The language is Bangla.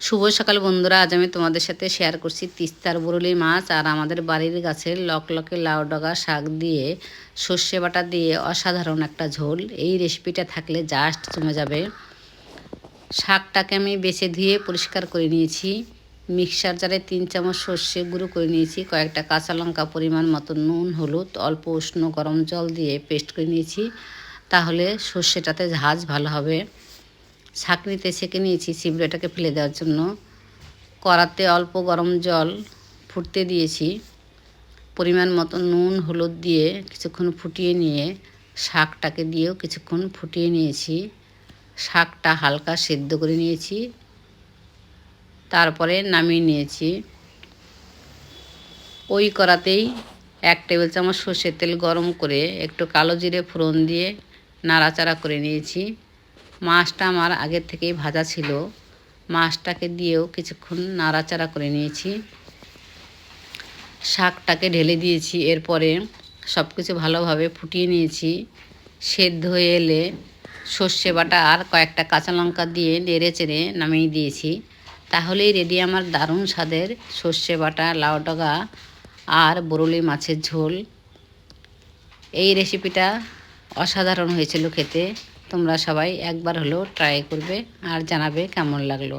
শুভ সকাল বন্ধুরা, আজ আমি তোমাদের সাথে শেয়ার করছি তিস্তার বরুলি মাছ আর আমাদের বাড়ির গাছের লকলকে লাউ ডগা শাক দিয়ে সর্ষে বাটা দিয়ে অসাধারণ একটা ঝোল। এই রেসিপিটা থাকলে জাস্ট জমে যাবে। শাকটাকে আমি বেছে ধুয়ে পরিষ্কার করে নিয়েছি। মিক্সার জারে তিন চামচ সর্ষে গুঁড়ো করে নিয়েছি, কয়েকটা কাঁচা লঙ্কা পরিমাণ মতো নুন, হলুদ, অল্প উষ্ণ গরম জল দিয়ে পেস্ট করে নিয়েছি। তাহলে সর্ষেটাতে ঝাঁজ ভালো হবে। ছাঁকনিতে সেঁকে নিয়েছি চিবড়েটাকে ফেলে দেওয়ার জন্য। কড়াতে অল্প গরম জল ফুটতে দিয়েছি। পরিমাণ মতো নুন, হলুদ দিয়ে কিছুক্ষণ ফুটিয়ে নিয়ে শাকটাকে দিয়েও কিছুক্ষণ ফুটিয়ে নিয়েছি। শাকটা হালকা সেদ্ধ করে নিয়েছি। তারপরে নামিয়ে নিয়েছি। ওই কড়াতেই এক টেবিল চামচ সর্ষের তেল গরম করে একটু কালো জিরে ফোড়ন দিয়ে নাড়াচাড়া করে নিয়েছি। মাছটা আমার আগের থেকেই ভাজা ছিল। মাছটাকে দিয়েও কিছুক্ষণ নাড়াচাড়া করে নিয়েছি। শাকটাকে ঢেলে দিয়েছি। এরপরে সব কিছু ভালোভাবে ফুটিয়ে নিয়েছি। সেদ্ধ হয়ে এলে সর্ষে বাটা আর কয়েকটা কাঁচা লঙ্কা দিয়ে নেড়ে চেড়ে নামিয়ে দিয়েছি। তাহলেই রেডি আমার দারুণ স্বাদের সর্ষে বাটা, লাউ ডগা আর বরুলি মাছের ঝোল। এই রেসিপিটা অসাধারণ হয়েছিল খেতে। তোমরা সবাই একবার হলেও ট্রাই করবে আর জানাবে কেমন লাগল।